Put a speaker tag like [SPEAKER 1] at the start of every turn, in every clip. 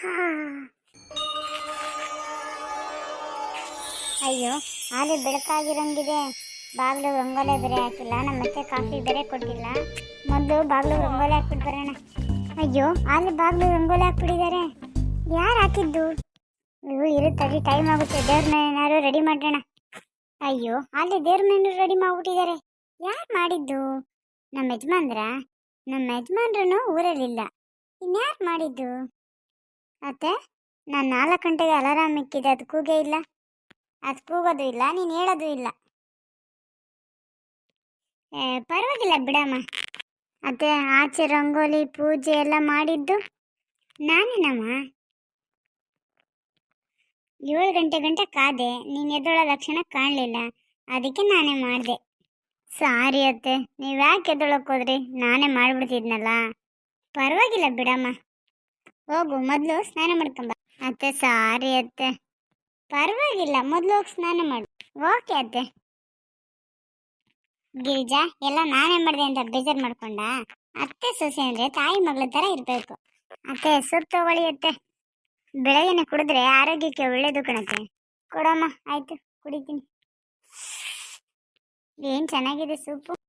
[SPEAKER 1] ಅಯ್ಯೋ, ಹಾಲು ಬೆಳಕಾಗಿರಂಗಿದೆ. ಬಾಗಿಲು ರಂಗೋಲೆ ಬೇರೆ ಹಾಕಿಲ್ಲ ನಮ್ಮ ಮತ್ತೆ ಕಾಫಿ ಬೇರೆ ಕೊಟ್ಟಿಲ್ಲ. ಮೊದಲು ಬಾಗಿಲು ರಂಗೋಲೆ ಹಾಕ್ಬಿಟ್ಟು ಬರೋಣ. ಅಯ್ಯೋ ಅಲ್ಲಿ ಬಾಗಿಲು ರಂಗೋಲೆ ಹಾಕ್ಬಿಟ್ಟಿದ್ದಾರೆ. ಯಾರು ಹಾಕಿದ್ದು? ಇವು ಇರುತ್ತಡಿ ಟೈಮ್ ಆಗುತ್ತೆ. ದೇವ್ರನ್ನ ಏನಾದ್ರು ರೆಡಿ ಮಾಡೋಣ. ಅಯ್ಯೋ ಅಲ್ಲಿ ದೇವ್ರನ್ನ ರೆಡಿ ಮಾಡ್ಬಿಟ್ಟಿದ್ದಾರೆ. ಯಾರು ಮಾಡಿದ್ದು? ನಮ್ಮ ಯಜಮಾನ್ರ? ನಮ್ಮ ಯಜಮಾನ್ರು ಊರಲ್ಲಿಲ್ಲ. ಇನ್ಯಾರು ಮಾಡಿದ್ದು? ಅತ್ತೆ, ನಾನು ನಾಲ್ಕು ಗಂಟೆಗೆ ಅಲಾರಾಮ್ ಇಕ್ಕಿದೆ, ಅದು ಕೂಗೇ ಇಲ್ಲ. ಅದು ಕೂಗೋದು ಇಲ್ಲ, ನೀನು ಹೇಳೋದು ಇಲ್ಲ. ಪರವಾಗಿಲ್ಲ ಬಿಡಮ್ಮ. ಅತ್ತೆ, ಆಚೆ ರಂಗೋಲಿ, ಪೂಜೆ ಎಲ್ಲ ಮಾಡಿದ್ದು ನಾನೇನಮ್ಮ? ಏಳು ಗಂಟೆ ಗಂಟೆ ಕಾದೆ, ನೀನು ಎದ್ದೊಳ ಲಕ್ಷಣ ಕಾಣಲಿಲ್ಲ. ಅದಕ್ಕೆ ನಾನೇ ಮಾಡಿದೆ. ಸಾರಿ ಅತ್ತೆ ನೀವು ಯಾಕೆ ಎದ್ದೊಳಕ್ಕೆ ಹೋದ್ರಿ? ನಾನೇ ಮಾಡಿಬಿಡ್ತಿದ್ನಲ್ಲ. ಪರವಾಗಿಲ್ಲ ಬಿಡಮ್ಮ. ಹೋಗು, ಮೊದಲು ಸ್ನಾನ ಮಾಡ್ಕೊಂಬ ಅತ್ತೆ ಸಾರಿ ಅತ್ತೆ. ಪರವಾಗಿಲ್ಲ, ಮೊದಲು ಹೋಗಿ ಸ್ನಾನ ಮಾಡು. ಓಕೆ ಅತ್ತೆ. ಗಿರಿಜಾ, ಎಲ್ಲ ನಾನೇ ಮಾಡಿದೆ ಅಂತ ಬೇಜಾರು ಮಾಡ್ಕೊಂಡ? ಅತ್ತೆ, ಸೊಸೆ ಅಂದ್ರೆ ತಾಯಿ ಮಗಳ ತರ ಇರಬೇಕು. ಅತ್ತೆ ಸುತ್ತ ತಗೊಳ್ಳಿ ಅತ್ತೆ. ಬೆಳಗ್ಗೆನೆ ಕುಡಿದ್ರೆ ಆರೋಗ್ಯಕ್ಕೆ ಒಳ್ಳೇದು ಕಣತ್ತೆ. ಕೊಡಮ್ಮ, ಆಯ್ತು, ಕುಡಿತೀನಿ. ಏನ್ ಚೆನ್ನಾಗಿದೆ ಸೂಪು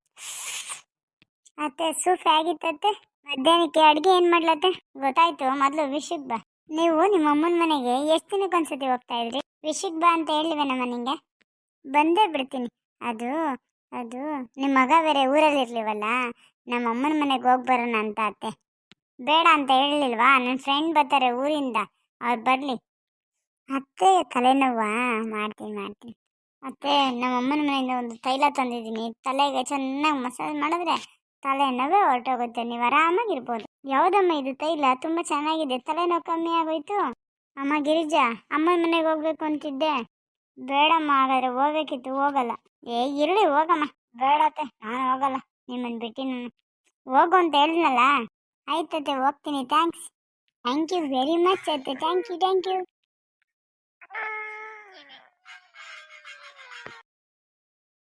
[SPEAKER 1] ಅತ್ತೆ ಸೂಪ್ ಹೇಗಿತ್ತತ್ತೆ ಮಧ್ಯಾಹ್ನಕ್ಕೆ ಅಡುಗೆ ಏನು ಮಾಡ್ಲತ್ತೆ? ಗೊತ್ತಾಯ್ತು, ಮೊದಲು ವಿಷಯಕ್ಕೆ ಬಾ. ನೀವು ನಿಮ್ಮ ಅಮ್ಮನ ಮನೆಗೆ ಎಷ್ಟು ದಿನಕ್ಕೊಂದ್ಸತಿ ಹೋಗ್ತಾ ಇದ್ರಿ? ವಿಷಯಕ್ಕೆ ಬಾ ಅಂತ ಹೇಳಿವೆನಮ್ಮ ನಿಂಗೆ? ಬಂದೇ ಬಿಡ್ತೀನಿ. ಅದು ಅದು ನಿಮ್ಮ ಮಗ ಬೇರೆ ಊರಲ್ಲಿ ಇರ್ಲಿವಲ್ಲ, ನಮ್ಮ ಅಮ್ಮನ ಮನೆಗೆ ಹೋಗಿ ಬರೋಣ ಅಂತ ಅತ್ತೆ. ಬೇಡ ಅಂತ ಹೇಳಲಿಲ್ವಾ ನನ್ನ ಫ್ರೆಂಡ್ ಬರ್ತಾರೆ ಊರಿಂದ. ಅವ್ರು ಬರಲಿ. ಅತ್ತೆ, ತಲೆನೋವಾ? ಮಾಡ್ತೀನಿ ಮಾಡ್ತೀನಿ. ಅತ್ತೆ, ನಮ್ಮ ಅಮ್ಮನ ಮನೆಯಿಂದ ಒಂದು ತೈಲ ತಂದಿದ್ದೀನಿ. ತಲೆಗೆ ಚೆನ್ನಾಗಿ ಮಸಾಜ್ ಮಾಡಿದ್ರೆ ತಲೆನೋವೇ ಹೊರಟೋಗುತ್ತೆ. ನೀವು ಆರಾಮಾಗಿರ್ಬೋದು. ಯಾವುದಮ್ಮ ಇದು ತೈಲ? ತುಂಬ ಚೆನ್ನಾಗಿದೆ. ತಲೆನೋವು ಕಮ್ಮಿ ಆಗೋಯ್ತು? ಅಮ್ಮ ಗಿರಿಜಾ, ಅಮ್ಮ ಮನೆಗೆ ಹೋಗ್ಬೇಕು ಅಂತಿದ್ದೆ. ಬೇಡಮ್ಮ, ಹಾಗಾದ್ರೆ ಹೋಗ್ಬೇಕಿತ್ತು. ಹೋಗಲ್ಲ. ಏ, ಇರಲಿ, ಹೋಗಮ್ಮ. ಬೇಡತ್ತೆ ನಾನು ಹೋಗಲ್ಲ. ನಿಮ್ಮನ್ನು ಬಿಟ್ಟು ನಾನು ಹೋಗು ಅಂತ ಹೇಳಿದ್ನಲ್ಲ? ಆಯ್ತತ್ತೆ, ಹೋಗ್ತೀನಿ. Thanks thank you very much ಅತ್ತೆ. Thank you thank you